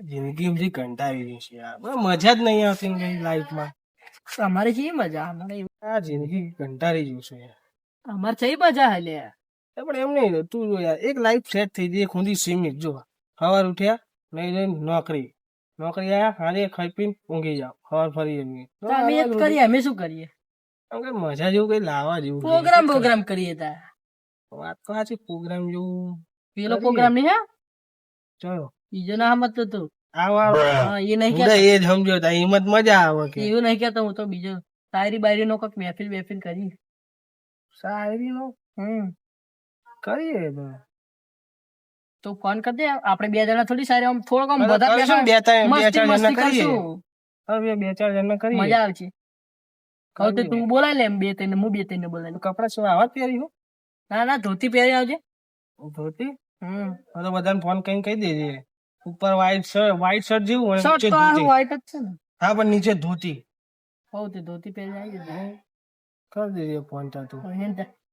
જિંદગી બધી કંટાળી ગઈ છે યાર. બસ મજા જ નહીં આવતી કઈ લાઈફમાં અમારે છે મજા? અમારે એવું- આ જિંદગી કંટાળી ગયું છે યાર. અમારે છે મજા હાલે. એ પણ એમ નહીં તું જો યાર એક લાઈફ સેટ થઈ ગઈ એક ઊંધી સીમિત જો. સવાર ઉઠ્યા નહીં જઈને નોકરી. નોકરી આયા હારે ખાઈ પીને ઊંઘી જાવ સવાર ફરી જમીએ તો અમે એ જ કરીએ અમે શું કરીએ? કેમ કે મજા જેવું કઈ લાવવા જેવું છે. પ્રોગ્રામ પ્રોગ્રામ કરીએ? તા. વાત તો સાચી પ્રોગ્રામ જેવું પેલો કરીએ. પ્રોગ્રામ નહીં હે? ચલો. બીજો ના સમજ તો. આવો એ નહીં કે એ જ સમજો હિંમત મજા આવે કે. એવું નહીં કેતો હું તો બીજો શાયરી બાયરી નો કંઈક મહેફિલ બેફિલ કરી. શાયરી નો હમ. કરીએ તો. ફોન કરી દે આપણે બે જણા થોડી સારી આમ થોડોક આમ બધા બે ત્રણ બે ચાર જણના કરીએ. બે ચાર જણા કરીએ. મજા આવશે. કહું તો તું બોલાય લે એમ બે ત્રણ હું બે ત્રણ બોલાય કપડા શું આવા પહેરી હું ના ના ધોતી પહેરી આવજે. ધોતી? હમ. તો બધાને ફોન કરીને કહી દેજે. ઉપર વ્હાઈટ શર્ટ વ્હાઈટ શર્ટ જેવું અને શર્ટ નીચે તો આ ધોતી. white જ છે ને. હા પણ નીચે ધોતી. હોવ તે ધોતી પહેરી આવી જશે કરી દેજે ફોન તો તું.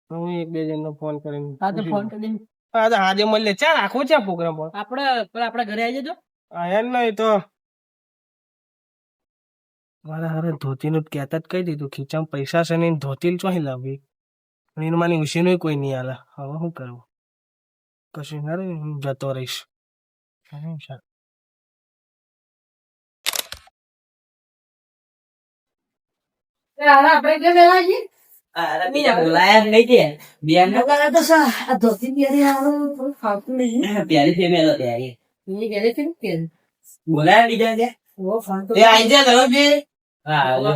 હું એક બે જણનો ફોન કરીને હા તો પૂછી ફોન લઉં. કરી દે હા તો આજે મળીએ. ચાલ આખો છે પ્રોગ્રામ પર આપણે પેલા આપણા ઘરે આવી જજો. આયા જ નહીં તો. મારા હારે ધોતી નું કહેતા જ કહી દીધું. ખીચામાં પૈસા છે ને ધોતી ચોહી લાવવી. માની ઉશીનું કોઈ નહીં આલે હવે શું કરવું કશું ના રે હું જતો રહીશ. વેલા જઈએ બીજા બોલાયા નહીં તે બેન નો નકર આ તો સા આ ધોતી પહેરી આવું થોડું ફાવતું નહીં પ્યારી ફેમેલો ત્યારે એ ઘરે કેમ પહેરી બોલાયા બીજા તે ઓ ફાવતું એ આઈ જા તમે બે હા હાલો.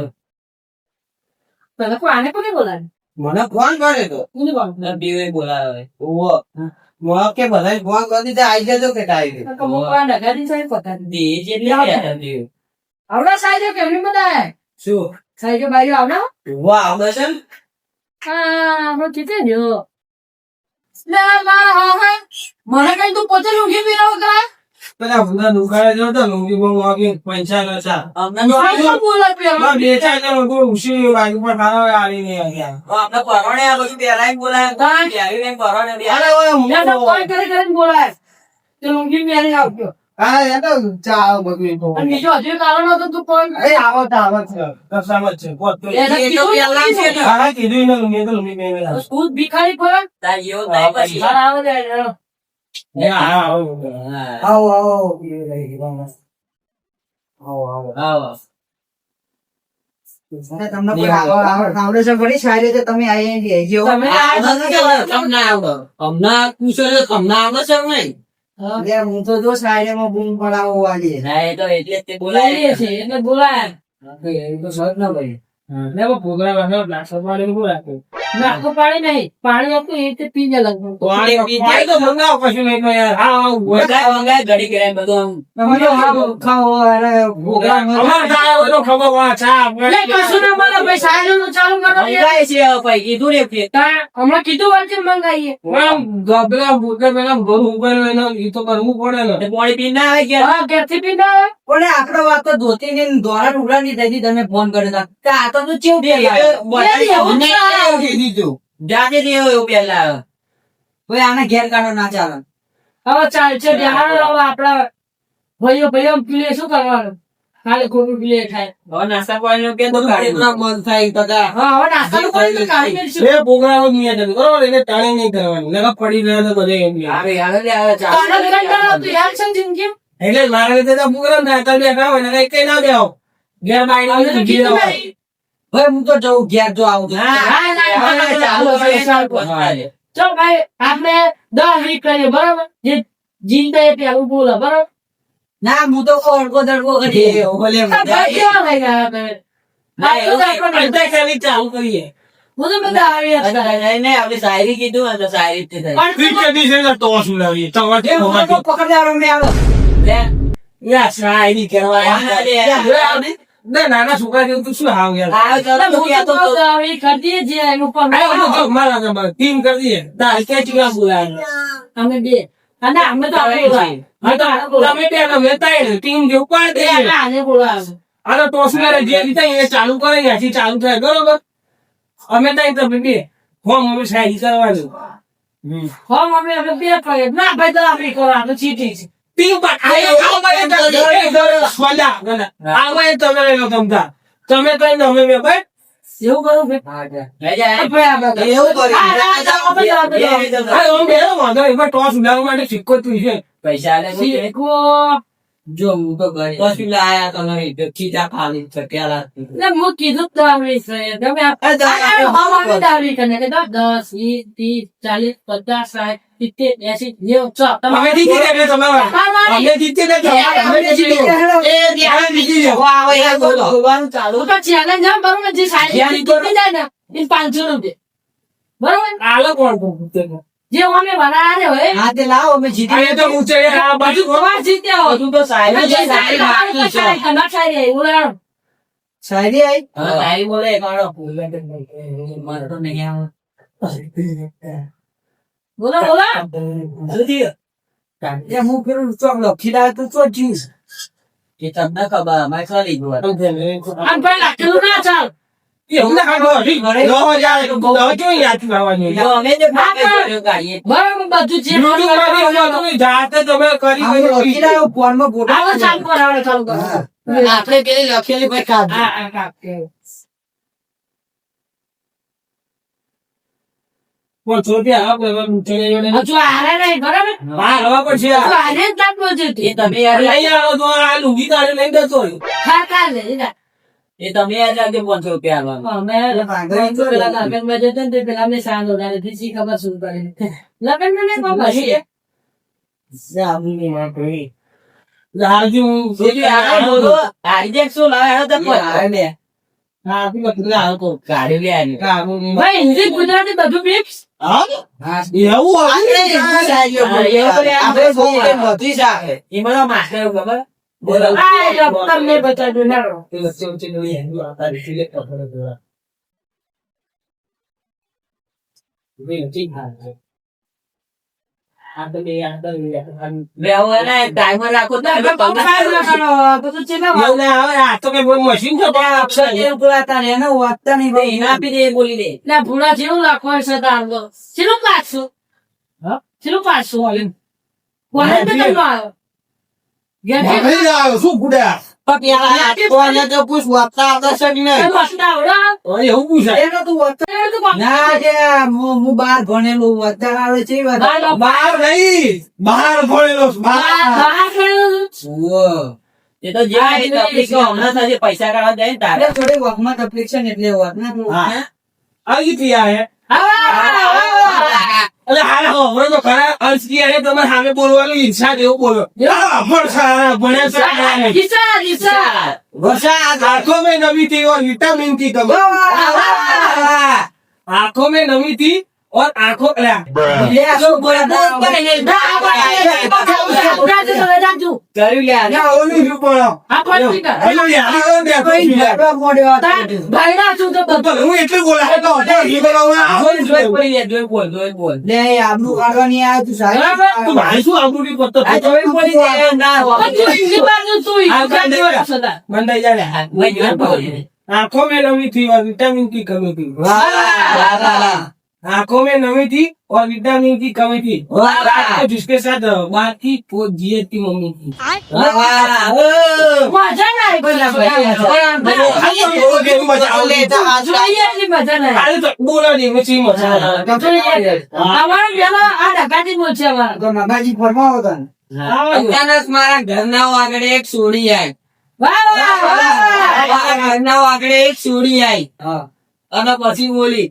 તને કોઈ આને કોને બોલાવે મને ફોન કરે તો કોને બોલાવે બીવે બોલાવે ઓવો મોહ કે બધા ફોન કરી દીધા આઈ જજો કે કાઈ તો મો કોઈ નગાડી સાહેબ પતા દે બેઠા બીવે. આવડા સાહેબ કેમની બધા શું? સાહેબ બારી આવડા? વાહ આવે છે ને? હા હું કીધે જો લે મને કઈ તું પોતે લુંગી પીરાવ કરાય પેલા ભૂલા દુકાને જો તો લુંગી બહુ વાગી પૈસા બોલા બે ચાર જણ કોઈ ખાવા નહીં પરોણે આ બધું બોલાયા. અરે ઓય કોઈ કરે બોલાય. તે લુંગી પહેરી આવજો. હા એ તો ચા બધું તો. બીજો હજુ કારણ હતો તું ફોન એ આવો તો આવો છે. કસામાં જ છે. બોલ તો એ તો કીધું પહેલા છે હા કીધું ને લુંગી તો. ભિખારી તાર પછી આવે આવો હા. આવો આવો આવો આવો. તમને કોઈ આવ- આવ- આવડે છે ખરી સારી રીતે તમે આવી ગયો તમે તમને આવડે. અમને પૂછો તો તમને આવડે છે નહીં? હું. તો જો શાયરીમાં બૂમ પડાવો વાળી ના, એ તો એટલે જ તે બોલાય. એટલે બોલાય. એ તો સર ના ભાઈ. ને વો પ્રોગ્રામ આવ્યો પાણી નું રાખ્યું નાખો પાણી નહીં. પાણી હતું એ તે પી જાય લગભગ. પાણી પાણી તો મંગાવો કશું નહીં તો યાર હા વગાય વગાય ઘડી કરે બધું આમ. તમે હા ખાઓ અરે પ્રોગ્રામ અમારે તો બધો ખબર વા ચા લે કશું ના મળે ભાઈ સાયલો નું ચાલુ કરો મંગાય છે ભાઈ કીધું ને કે તા હમણાં કીધું વાંચે મંગાઈએ? ગબરા ભૂતે પેલા ઘર ઉપર એનો ઈ તો કરવું પડે ને. પાણી પીને ના આવે કે હા ઘેરથી પી ના આવે. પણ આખરો વાત તો ધોતી ને દોરા ટુકડા ની થઈ તમે ફોન કર્યો કે આ તો તું ચેવું બે તું. જાતે જ એવું એવું પહેલા. ભાઈ આને ઘેર કાઢો ના ચાલે. હવે ચાલ છે ધ્યાન હવે આપડા ભાઈઓ ભાઈઓ પીલે શું કરવાનું? ખાલી ખોટું પીલે થાય. હવે નાસ્તા પાણીનું કે તો બંધ થાય તો હા હવે નાસ્તાનું કોઈ તો કાઢી મેળશું. એ પ્રોગ્રામ જ થતો બરોબર? એને ટાણી નહીં કરવાની. નકર પડી રહે તો બધે એમ. આવે આવે લે આવે ચાલ. આવતો યાર છે ને જિંદગી? એટલે મારા રીતે તો પ્રોગ્રામ થાય તો બેઠા હોય ને કઈ કઈ ના દેવો ઘેર બાઈ તો ના ભાઈ હું તો જઉં ઘેર જો આવું ચાલો, ભાઈ આપણે દસ મિનિટ કરીએ બરાબર જે જીતા એ પેલું બોલો બરાબર ના હું તો અડકો દડકો કરીએ શાયરી કીધું શાયરી જ તે થાય. પણ ઠીક છે, તો શું લાવીએ તમારે એ હું તો પકડી આવો આવો યા શાયરી યાર. ના નાના છોકરા જેવું તું શું હાવ યાર મારા ટીમ કરી દઈએ તાર કે ચીલા બોલાય અમે બે અને અમે તો આને બોલાવે. હા તો તમે બે તમે ટીમ જેવું પાડી એ આને બોલાવે. આનો ટોસ મારે જે રીતે એ ચાલુ કરે ત્યાંથી ચાલુ થાય બરોબર અમે ત્યાં તમે બે ફોર્મ અમે શાયરી કરવાનું. હમ અમે અમે બે કરીએ. ના ભાઈ તો આપણે કરો, આ છે. તમે લઈ તમતા તમે કઈ ને અમે બે ભાઈ એવું કરું એવું ટોસ ઉડાવવા માટે સિક્કો તું છે પૈસા. જો હું તો ગઈ. કશું લાયા તો નહીં ખીજા ખાલી છે પેલા એટલે હું કીધું આવડી છે. તમે આ- આ દા- આ, આ, હમ આવી જ કરીને કે દસ, વીસ, ત્રીસ, ચાલીસ, પચાસ, સાઠ, સિત્તેર, એંસી, નેવું, સો. તમે- જીતી અમે જીતી અમે જીતી એ. બોલવાનું ચાલુ. તો challenge ના બરોબર જે સારી જીતી જાય ને એ પાંચસો રૂપિયા. બરોબર? આલો કોણ કોણ જે અમે બનાવ્યા હોય હા તે લાવો અમે જીતી અહીંયા તો ઊંચે આ બાજુ તમારે જીત્યા તો સાહેબ જે જે સારી સાહેબ બાકી તો છે. સારી, કનક સારી એવું લાવો. આઈ હા, સાહેબ બોલે કાઢો. મારે તો નહીં આવ. બોલો બોલો. જલ્દી. કાંજે હું ફેર ચોક લખી લાવ્યો તો ચોક જીસ કે તમને ખબર અમારે ખાલી જોવા આ ભાઈ લખેલું ના ચાલ. એવું ના કાઢો જાય તો કેવી યાદ કરવાની અમે જે બધું જે તમે જાતે તમે કરી લાવ્યો ફોનમાં ફોટો આવો ચાલુ કરો આવો ચાલુ કરો આપણે પેલી લખેલી ભાઈ કાઢ હા. એ તમે લઈ આવો એ તમે રાખજો પાંચસો રૂપિયા આલવાના. અમે પાંચસો પેલા લગ્નમાં જતા ને પેલા અમને સાંજ ઉડાડે તે શી ખબર શું કરે લગ્નમાં નહીં પછી લાવજો હું જોજો આગળ બોલો. શું લાવે હેડો તો એ હારે લે. હા તું લખી લાવો તો ગાડી લે આની. ભાઈ હિન્દી ગુજરાતી બધું મિક્સ હા? હા એવું આ હોય? નહીં, આ શાયરીઓ હા, બોલી. એવું બોલે, આપણે બહુ એ બધી છે આ. એમાં માસ્ટર ખબર તમને બતાવ્યું ના ભૂલા જેવું રાખો છે તાર તો ચેલું પાછું? હા? પાછું? બોલે તો કેટલું આવ્યો શું ગુડા? ના પૈસા કાઢવા જાય તારે. થોડી વાતમાં તકલીફ છે ને એટલે થોડું- હા. આવી પીયા એટલે હા હવે તો ખરા અંશજી અરે તમારે સામે બોલવાનું ઈર્ષા જેવું બોલો. આંખો મેં નવી થી વિટામિનથી તમે. મેં નવી થી और विटामिन की कमी आंखों में नमी थी और आंखों अला, લે આ શું બોલે? ના, આ ભાઈ, ઉડા જતો રહે, રાખજો. કર્યું લે આને. ના, ઓલું શું પણ આ કોઈ નહીં કરે. ઓલું યારી કોણ દેતો કોઈ છે? ઝાડવા મોઢે વાત તાર કરી. ભાઈના છું તો બધું. પણ હું એટલું બોલાય તો હજાર ઘી બનાવવા આવો જોઈ ને જોઈ જોઈ. બોલી લે, જોઈ બોલ જોઈ બોલ લે એ આબરૂ કાઢવાની આ તું સાહેબ બરાબર. તું મારે શું આબરૂ ની પત્તો આ જોઈ બોલી દે ના પણ તું હિન્દી બાજુ તું આ ગુજરાતી કાંઈ વાળો સદા. બંધાઈ જાય ને. મેં જોઈ બોલી आंखों में नमी थी और विटामिन की कमी थी વાહ, વાહ, વાહ, વાહ. आंखों में नमी थी और विटामिन की कमी थी वाह, वाह। रात को जिसके साथ बाकी वो जिए थी मम्मी की વાહ, વાહ. ઓહ. મજા ના આવી બોલા ભાઈ, બધા. ખાલી બોલો કે મજા આવે. લે તો આ શું? જોઈએ છે મજા ના આવી. ખાલી તો બોલો ને એમાં શી મજા આવે. જોઈએ. અમારો પેલો આ ડકાતી બોલ છે અમારો. તો નગાજી ફરમાવો હતા ને. અચાનક મારા ઘરના આગળ એક સોડી આવી વાહ, વાહ, વાહ. મારા ઘરના આગળ એક સોડી આવી હા. અને પછી બોલી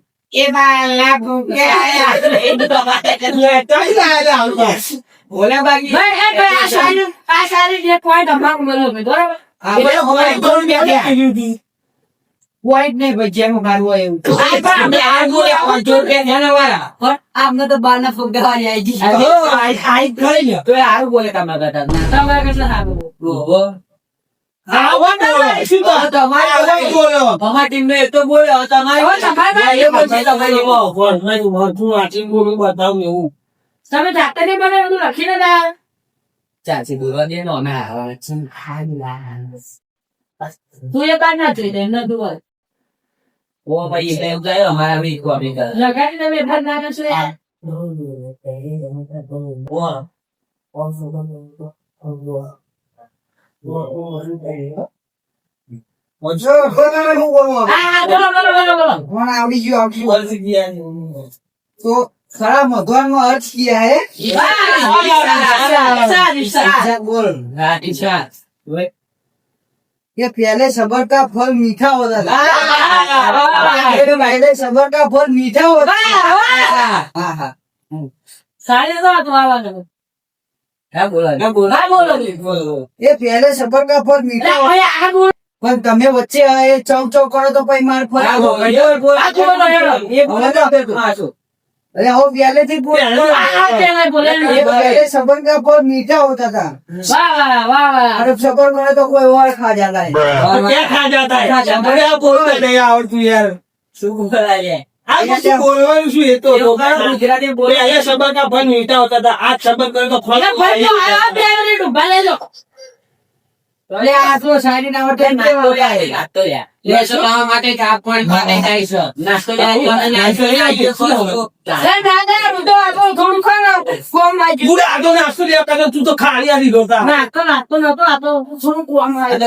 આમને તો બાર ના ફુગાવાની આવી ગઈ હો, આઈ- આઈ ખાઈ લ્યો. તો એ હારું બોલે તમારા કરતા તમારે કેટલા તમે જાતે નહીં બને બધું લખીને લાયા? ચાલશે બોલવા દે ને અમે આવે તું એ બાર ના જોઈ એમને તું બોલ. ઓ ભાઈ એ એવું થાય અમારા બી કોપી કરે લગાડીને તમે ભાત ના કરશો યાર. હું બોલવાનું. હા બોલો બોલો બોલો બોલો મને આવડી ગયું આવડી ગયું. તો ખરા મધવાનમાં અર્થ કિયા હે ઈશા બોલ ये पहले सबर का फल मीठा होता था ये पहले सबर का फल मीठा होता था हाँ हाँ સાડી તમે વચ્ચે એ ચૌક કરો તો પછી મારે અરે હું પહેલે થી સબરકા પર મીઠા હોતા હતા વાહ વાહ વાહ સબર મને તો કોઈ ઓર ખા જાતા ખા જાતા આવડતું યાર. શું બોલા લે? બોલવાનું શું એ તો ગુજરાતી પહેલે સબર કા ફલ મીઠા હોતા હતા. આજ સબર કરે તો ફલ ભાઈ તો આ બે મિનિટ ઊભા લેજો અરે આ તો સારી ના આવડે ને નાસ્તો આવડે? અરે દાદા હું તો થોડું કોમ. આ તો નાસ્તો લેવા કરતા તું તો ખાલી આલી ગયો તા. નાખતો નાખતો નતો આ તો થોડું કોમ ભાઈ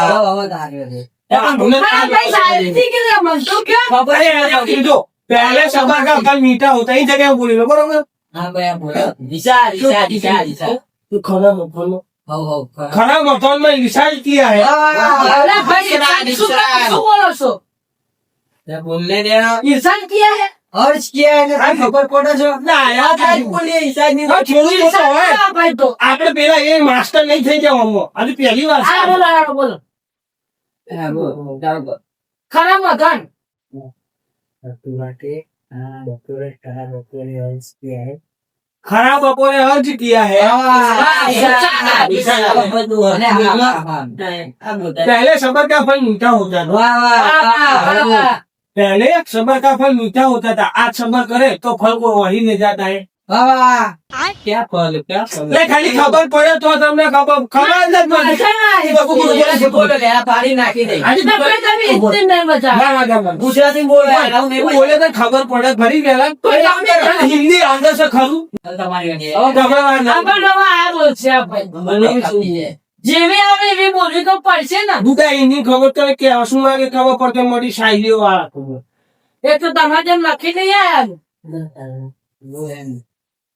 આવો. આવો તાર્યો છે. આ મને હા, ભાઈ સાહેબથી કીધું, મને તો ક્યાં? અરે યાર, કીધું, પહેલે સબર કા ફલ મીઠા હોતા એ જગ્યાએ બોલી લો બરોબર? તું ખરા મફલનો ખરા. મફલમાં ઈશાર કિયા હે? અરે ભાઈ, શું શું બોલો છો? ઈર્ષાન કિયા ખબર પડે છે. આપણે પેલા એ માસ્ટર નહીં થઈ જવા આજે પહેલી વાર બોલો, આ બોલો. ખરા મગન. ખરા બપોરે અર્જ કિયા હે पहले सबर का फल मीठा होता था વાહ, વાહ, વાહ. पहले सबर का फल मीठा होता था आज सबर करे तो फल को वही ले जाता है ખબર પડે ફરી પેલા હિન્દી આંધર છે ખરું? જેવી આવે એવી બોલવી તો પડશે ને. બધા એની ખબર તો કે શું મારે ખબર પડશે મોટી શાયરીઓ વાળા એ તો તમે જેમ લખી નહીં આવ્યા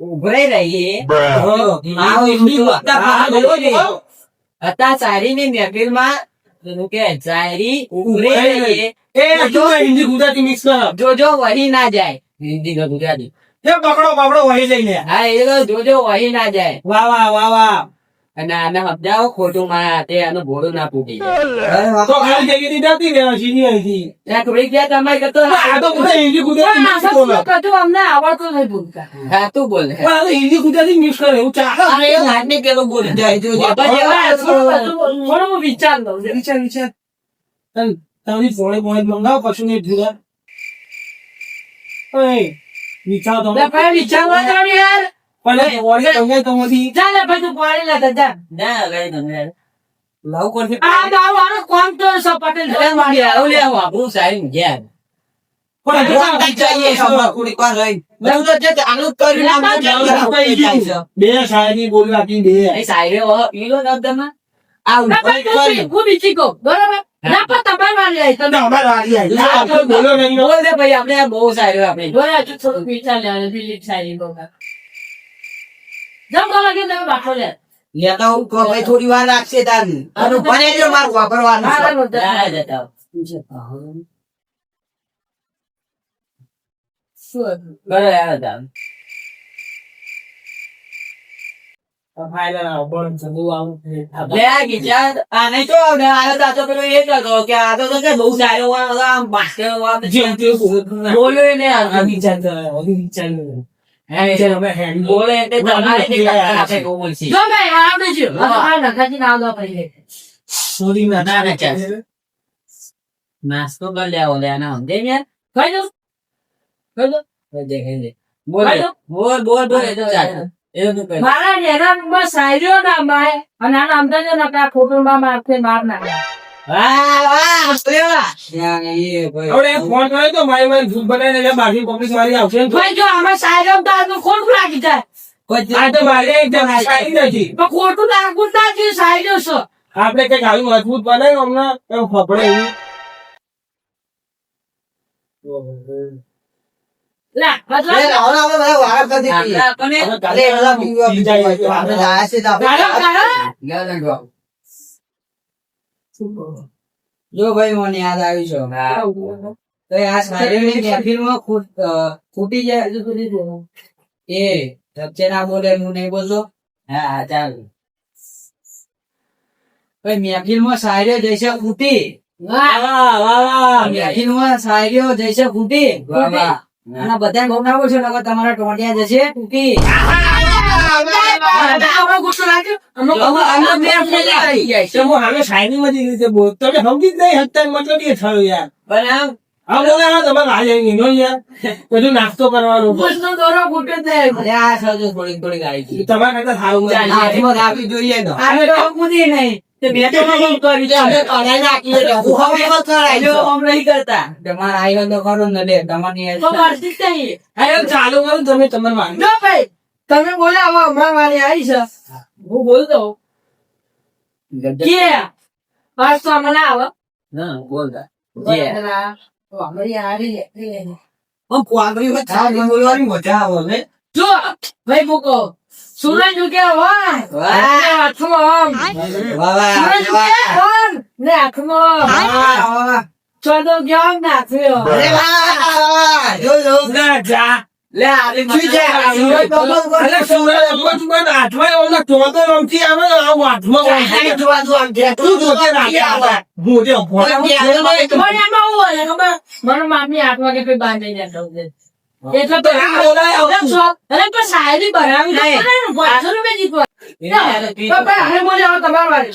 ઉભરાઈ રહી હે હા, હિન્દી માં. હા, બોલો, બોલો. હતા ચારી ની મહેફિલમાં કે શાયરી ઉભરાઈ હિન્દી ગુજરાતી મિક્સ કર જો જો વહી ના જાય. હિન્દી કે ગુજરાતી. એ પકડો પકડો વહી લઈ લે હા એ તો જો જો વહી ના જાય. વાહ વાહ વાહ વાહ. અને આને સમજાવો ખોટું મારા તે આનું ભોળું ના જાય. તો ખાલી જગ્યાથી જતી રહે સીધી અહીંથી. ત્યાં થોડીક ત્યાં તમારે કહેતો આ તો બધા હિન્દી ગુજરાતી આ બોલે શું કહેતું અમને આવડતું નહીં બોલતા હા તું બોલ. આ તો હિન્દી ગુજરાતી મિક્સ કરે એવું ચાલે અરે એ હાથને પેલો બોલ. જાય જો થોડું હું વિચાર છું. વિચાર વિચાર. તમ- તારી પોણે પોણે મંગાવ પછી ને જુદા. ઓય વિચાર તો દો ને યાર. પણ ઓરે ભાઈ તું પાણી લેતા ના ગઈ તમે લવ પટેલ ધન મારી લે આવ આપણું સાઈન ગયા પણ કોણ કઈ ચાહીએ સભા કુડી કોણ તો જે આનું બરાબર ના પણ તમારે વાળી ભાઈ આપણે બહુ સારું આપણે બોલ આ વિચાર લેવાનું દિલીપ સારી જમ તો લાગે તમે બાટલો લે. લેતા હું કહું ભાઈ થોડી વાર લાગશે તાર. અને બને જો મારું વાપરવાનું. ના તો તો તો તો તો બહુ સારો તે બોલ્યો એને વિચાર ના ના ના, ના. નાસ્તો કરી લેવો લે આના સમજે યાર ખાઈ દો ખાઈ દો ખાઈ દે. બોલ. બોલ બોલ બોલ એ તો. મારા નેરામાં સાયરીઓ ના માય અને આના અમદાજ નકા ખોટુંમાં મારતે માર નાખે વાહ, વાહ, હસલ્યો. ત્યાં એ ભાઈ. હવે એક ફોન કર્યો તો મારી મારી જૂથ બનાવીને બાકી પબ્લિક મારી આવશે ને તો. ભાઈ જો આમાં સાયરીઓ તો આજનું ખોટું લાગી જાય? કોઈ આ તો મારે એક નથી. ખોટું લાગવું જ ના જોઈએ સાયરીઓ છે. આપણે કંઈક આવી મજબૂત બનાવ્યું હમણાં ફફડે એવી. આપણને જો ભાઈ મને યાદ આવ્યું છે તો આ શાયરીની મહેફિલમાં ખૂટી જાય. હજુ સુધી એ વચ્ચે ના બોલે હું નહીં બોલતો. હા ચાલ. ભાઈ મહેફિલમાં શાયરીઓ જૈસે ખૂટી. મહેફિલમાં શાયરીઓ ખૂટી. અને બધા બહુ ના બોલશો તમારા ટોંટિયા જશે તૂટી નાસ્તો કરવાનો તમારા કરતા સારું જોઈએ નહીં મેં તો નહીં કરતા તમારે આવ્યો તો કરો ને તમારી ચાલુ કરો તમે તમારે વાંધો ભાઈ તમે બોલ્યા હવે હમણાં મારી આવી છે. હું બોલતો કે? બસ તો હમણાં આવે. ના બોલતા જે અમારી હારી. ચોદો ગયો ને લે આવે મને મામી હાથમાં કે કોઈ બાંધી ને એટલે શાયરી હવે તમારી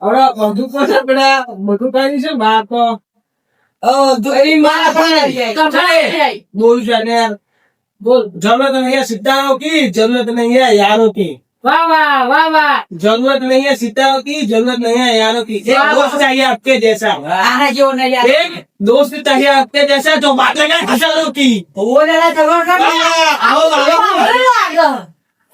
આને બાકી પણ એક એક. આ ભાઈ, આ માથાનું છે ને હવે. એ આનો ભાઈ મારા ભાઈ કઈ દે. અરે, આની જોડે માથાનું ટકારે. હવે બધું પાસે પેલા બધું કઈ છે બાર તો ઓ, તું એની મારા ભાઈ. ટકારે જાય. બોલ છે ને યાર બોલ. જરૂરત नहीं है सितारों की जरूरत नहीं है यारों की વાહ, વાહ, वाह, वाह. जरूरत नहीं है सितारों की जरूरत नहीं है यारों की एक वाह, दोस्त चाहिए आपके जैसा આના જેવો નહીં યાર एक दोस्त चाहिए आपके जैसा जो बात लगे हजारों की ઓલેલા જબર કર. आओ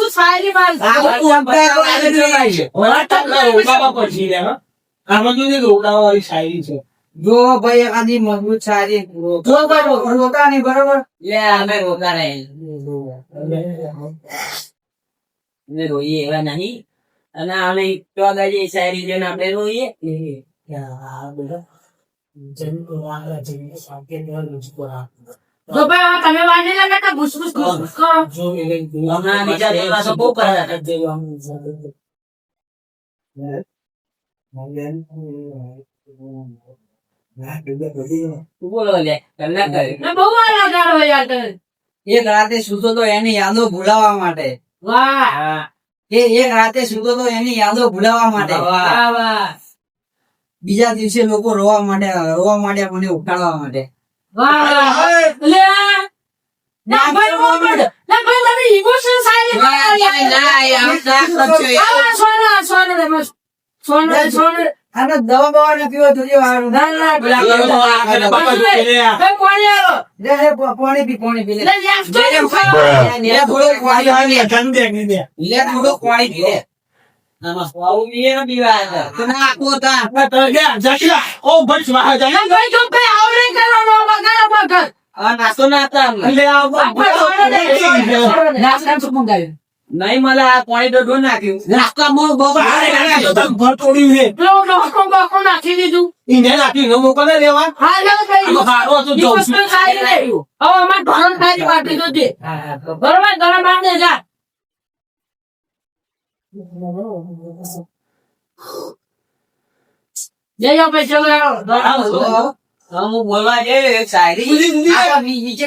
શું શાયરી મારી? આ તું અંતર વાળે નહીં. આમાં શાયરી છે. જો ભાઈ આની મજબૂત સારી જો ભાઈ રોકા નહીં બરોબર? લે અમે રોકા રહે અમે રોઈએ એવા નહીં. અને અમે ચોદાજી શાયરી જોઈને આપણે રોઈએ. જો ભાઈ તમે વાંચી લે કે ઘૂસઘૂસ ઘૂસઘૂસ કરો. હમણાં બીજા દિવસો બહુ કર્યા હતા. તું તમે. એક રાતે સુતો તો એની યાદો ભૂલાવા માટે. વાહ. એક રાતે સુતો તો એની યાદો ભૂલાવા માટે. બીજા દિવસે લોકો રોવા માટે રોવા માટે મને ઉઠાડવા માટે. વાહ. લે ના ભાઈ મોહમ્મદ ના ભાઈ મને ઇમોશન સારી ના, ના. સોનો સોનો સોનો સોનો. દવા બવા પાણી પો- પોણી પી લે યાર પાણી. ઠંડ. લે, પાણી પી લે. ને. ઓ, ભાઈ આવડે કરવાનો બગાડ આ નાસ્તો ના હતા આપણે. નાસ્તા નહીં મળે આ પાણી તો નાખ્યું? નાસ્તામાં બહુ બારે નાખ્યા તો ભર તોડ્યું છે. પેલો ડોકો બોકો નાખી દીધું. ઈને નાખી ન મોકલે લેવા હારો તો છું. હવે અમાર ધોરણ પાટી તો દે. બરોબર ધોરણ જા. જઈ ભાઈ ચલો હું બોલવા જઈ શાયરી નીચે નીચે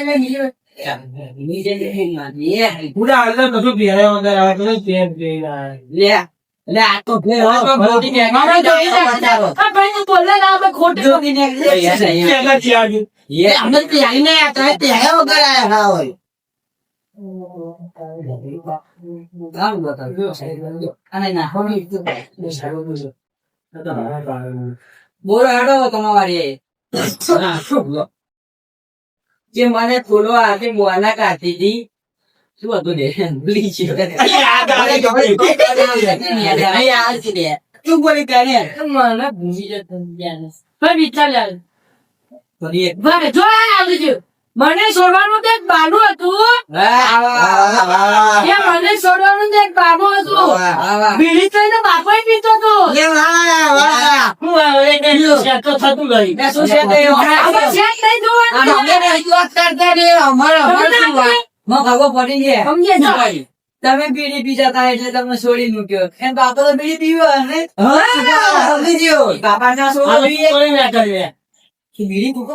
બોલે હેડો તમારી? જે મને ફૂલો હાથે મોના કાઢી હતી શું હતું ને? રે. શું બોલી કરે મને ભૂલી જતો. ભાઈ જો આ આવી ગયું. મને છોડવાનું તો એક બાનું હતું મને છોડવાનું તો એક બાનું હતું. બીડી તો એનો બાપો પીતો હતો? તમે બીડી પી જતા એટલે તમને છોડી મૂક્યો એમ બાપો તો બીડી પીવો ને સમજી ગયો બાપા ના છોડી કોઈ ના કરે. બીડી મૂકો